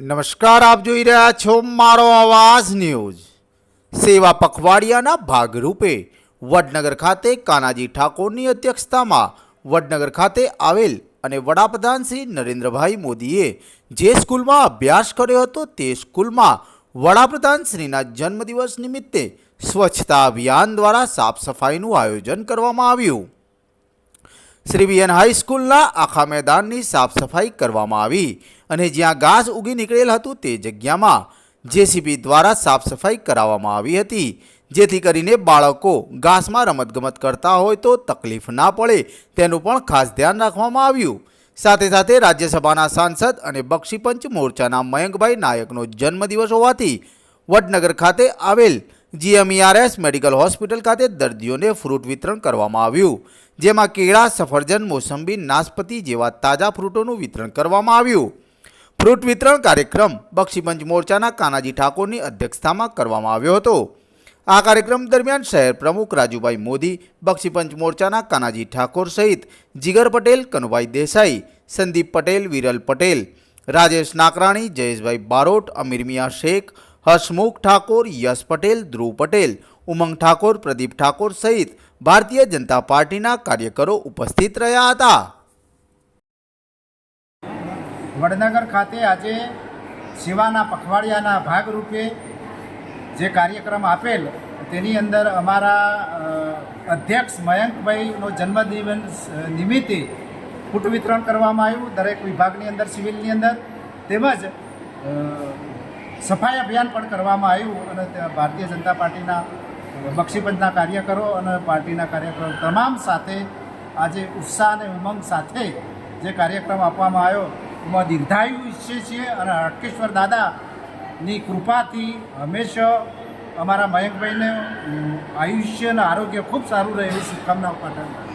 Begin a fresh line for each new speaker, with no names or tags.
નમસ્કાર, આપ જોઈ રહ્યા છો મારો અવાજ ન્યૂઝ. સેવા પખવાડિયાના ભાગરૂપે વડનગર ખાતે કાનાજી ઠાકોરની અધ્યક્ષતામાં વડનગર ખાતે આવેલ અને વડાપ્રધાન શ્રી નરેન્દ્રભાઈ મોદીએ જે સ્કૂલમાં અભ્યાસ કર્યો હતો તે સ્કૂલમાં વડાપ્રધાન શ્રીના જન્મદિવસ નિમિત્તે સ્વચ્છતા અભિયાન દ્વારા સાફ સફાઈનું આયોજન કરવામાં આવ્યું. શ્રી વીએન હાઈસ્કૂલના આખા મેદાનની સાફ સફાઈ કરવામાં આવી. અને જ્યાં ઘાસ ઉગી નીકળેલ હતું તે જગ્યામાં જેસીબી દ્વારા સાફ સફાઈ કરાવવામાં આવી હતી. જેથી કરીને બાળકો ઘાસમાં રમતગમત કરતા હોય તો તકલીફ ના પડે તેનું પણ ખાસ ધ્યાન રાખવામાં આવ્યું. સાથે સાથે રાજ્યસભાના સાંસદ અને બક્ષીપંચ મોરચાના મયંકભાઈ નાયકનો જન્મદિવસ હોવાથી વડનગર ખાતે આવેલ જીએમઈઆરએસ મેડિકલ હોસ્પિટલ ખાતે દર્દીઓને ફ્રૂટ વિતરણ કરવામાં આવ્યું. જેમાં કેળા, સફરજન, મોસંબી નાસપતિ જેવા તાજા ફ્રૂટોનું વિતરણ કરવામાં આવ્યું. ફ્રૂટ વિતરણ કાર્યક્રમ બક્ષીપંચ મોરચાના કાનાજી ઠાકોરની અધ્યક્ષતામાં કરવામાં આવ્યો હતો. આ કાર્યક્રમ દરમિયાન શહેર પ્રમુખ રાજુભાઈ મોદી બક્ષીપંચ મોરચાના કાનાજી ઠાકોર સહિત જીગર પટેલ, કનુભાઈ દેસાઈ, સંદીપ પટેલ, વિરલ પટેલ, રાજેશ નાકરાણી, જયેશભાઈ બારોટ, અમીર મિયા શેખ, હસમુખ ઠાકોર, યશ પટેલ, ધ્રુવ પટેલ, ઉમંગ ઠાકોર, પ્રદીપ ઠાકોર સહિત ભારતીય જનતા પાર્ટીના કાર્યકરો ઉપસ્થિત રહ્યા હતા.
વડનગર ખાતે આજે સેવાના પખવાડિયાના ભાગરૂપે જે કાર્યક્રમ આપેલ, તેની અંદર અમારા અધ્યક્ષ મયંકભાઈનો જન્મદિવસ નિમિત્તે ફૂટ વિતરણ કરવામાં આવ્યું, દરેક વિભાગની અંદર, સિવિલની અંદર, તેમજ સફાઈ અભિયાન પણ કરવામાં આવ્યું, અને ભારતીય જનતા પાર્ટીના બક્ષીપંચના કાર્યકરો અને પાર્ટીના કાર્યકરો તમામ સાથે આજે ઉત્સાહ અને ઉમંગ સાથે જે કાર્યક્રમ આપવામાં આવ્યો એમાં દીર્ઘાયુ ઈચ્છીએ છીએ અને હટકેશ્વર દાદાની કૃપાથી હંમેશા અમારા મયંકભાઈને આયુષ્ય અને આરોગ્ય ખૂબ સારું રહે એવી શુભકામનાઓ પાઠવું